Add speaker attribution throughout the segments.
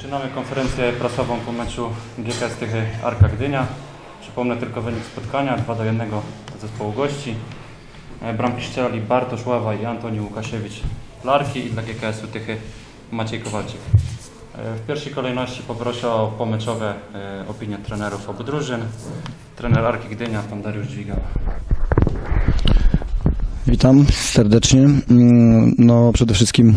Speaker 1: Zaczynamy konferencję prasową po meczu GKS Tychy Arka Gdynia. Przypomnę tylko wynik spotkania 2 do 1 dla zespołu gości. E, Bramki strzelali Bartosz Ława i Antoni Łukasiewicz dla Arki i dla GKS-u Tychy Maciej Kowalczyk. E, W pierwszej kolejności poproszę o pomeczowe e, opinie trenerów obu drużyn. Trener Arki Gdynia, pan Dariusz Dźwigała.
Speaker 2: Witam serdecznie. Mm, No przede wszystkim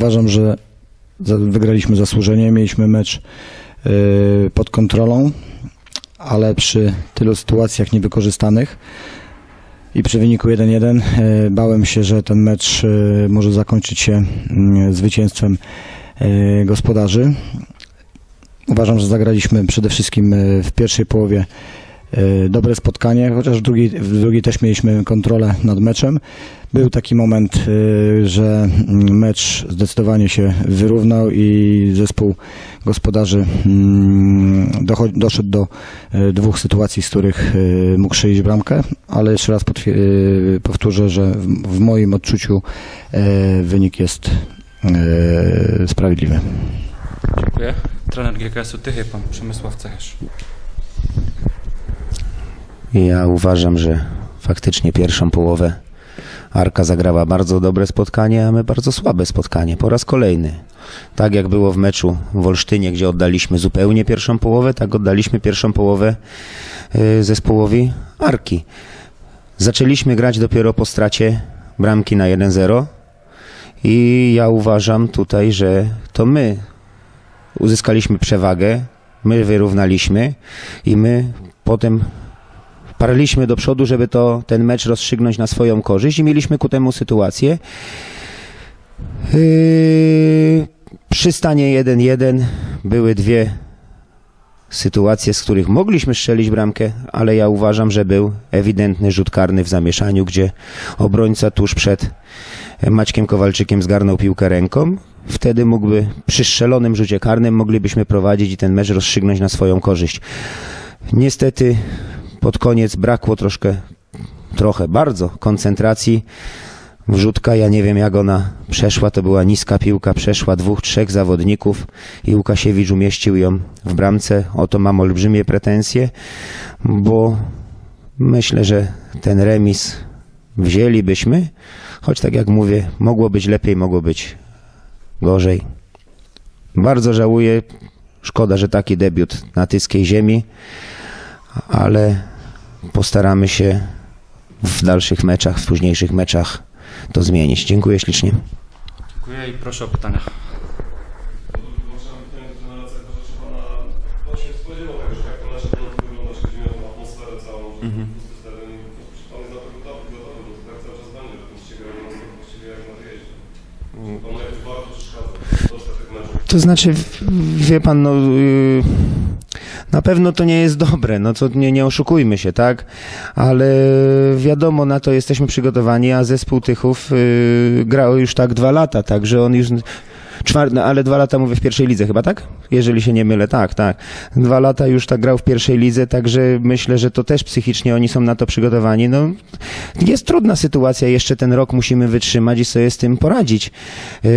Speaker 2: uważam, że wygraliśmy zasłużenie. Mieliśmy mecz e, pod kontrolą, ale przy tylu sytuacjach niewykorzystanych i przy wyniku 1-1 e, bałem się, że ten mecz e, może zakończyć się zwycięstwem gospodarzy. Uważam, że zagraliśmy przede wszystkim w pierwszej połowie dobre spotkanie, chociaż w drugiej, w drugiej też mieliśmy kontrolę nad meczem. Był taki moment, e, że mecz zdecydowanie się wyrównał i zespół gospodarzy mm, doszedł do e, dwóch sytuacji, z których e, mógł strzelić bramkę, ale jeszcze raz e, powtórzę, że w, moim odczuciu e, wynik jest e, sprawiedliwy.
Speaker 1: Dziękuję. Trener GKS-u Tychy, pan Przemysław Cechysz.
Speaker 3: Ja uważam, że faktycznie pierwszą połowę Arka zagrała bardzo dobre spotkanie, a my bardzo słabe spotkanie. Po raz kolejny. Tak jak było w meczu w Olsztynie, gdzie oddaliśmy zupełnie pierwszą połowę, tak oddaliśmy pierwszą połowę y, zespołowi Arki. Zaczęliśmy grać dopiero po stracie bramki na 1-0 i ja uważam tutaj, że to my uzyskaliśmy przewagę, my wyrównaliśmy i my potem parliśmy do przodu, żeby to, ten mecz rozstrzygnąć na swoją korzyść i mieliśmy ku temu sytuację. Yy, przy stanie 1-1 były dwie sytuacje, z których mogliśmy strzelić bramkę, ale ja uważam, że był ewidentny rzut karny w zamieszaniu, gdzie obrońca tuż przed Maćkiem Kowalczykiem zgarnął piłkę ręką. Wtedy mógłby przy strzelonym rzucie karnym moglibyśmy prowadzić i ten mecz rozstrzygnąć na swoją korzyść. Niestety pod koniec brakło troszkę, trochę, bardzo koncentracji. Wrzutka, ja nie wiem jak ona przeszła, to była niska piłka, przeszła dwóch, trzech zawodników i Łukasiewicz umieścił ją w bramce. O to mam olbrzymie pretensje, bo myślę, że ten remis wzięlibyśmy, choć tak jak mówię, mogło być lepiej, mogło być gorzej. Bardzo żałuję, szkoda, że taki debiut na tyskiej ziemi ale postaramy się w dalszych meczach, w późniejszych meczach to zmienić. Dziękuję ślicznie.
Speaker 1: Dziękuję i proszę o pytania.
Speaker 3: Mhm. to znaczy, wie pan, no, yy, na pewno to nie jest dobre, no to nie, nie oszukujmy się, tak? Ale wiadomo, na to jesteśmy przygotowani, a zespół Tychów yy, grał już tak dwa lata, tak, że on już... Czwar, no, ale dwa lata mówię w pierwszej lidze chyba, tak? Jeżeli się nie mylę, tak, tak. Dwa lata już tak grał w pierwszej lidze, także myślę, że to też psychicznie oni są na to przygotowani. No, jest trudna sytuacja, jeszcze ten rok musimy wytrzymać i sobie z tym poradzić. Yy,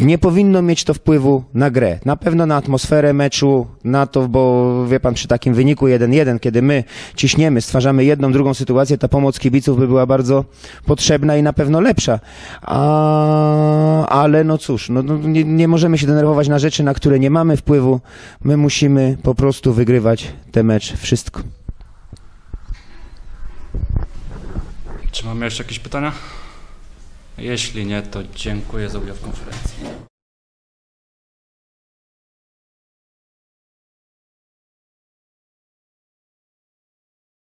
Speaker 3: nie powinno mieć to wpływu na grę. Na pewno na atmosferę meczu, na to, bo wie pan, przy takim wyniku 1-1, kiedy my ciśniemy, stwarzamy jedną, drugą sytuację, ta pomoc kibiców by była bardzo potrzebna i na pewno lepsza. A, ale no cóż, no, no, nie, nie możemy się denerwować na rzeczy, na które nie mamy wpływu. My musimy po prostu wygrywać te mecz. Wszystko.
Speaker 1: Czy mamy jeszcze jakieś pytania? Jeśli nie, to dziękuję za udział w konferencji.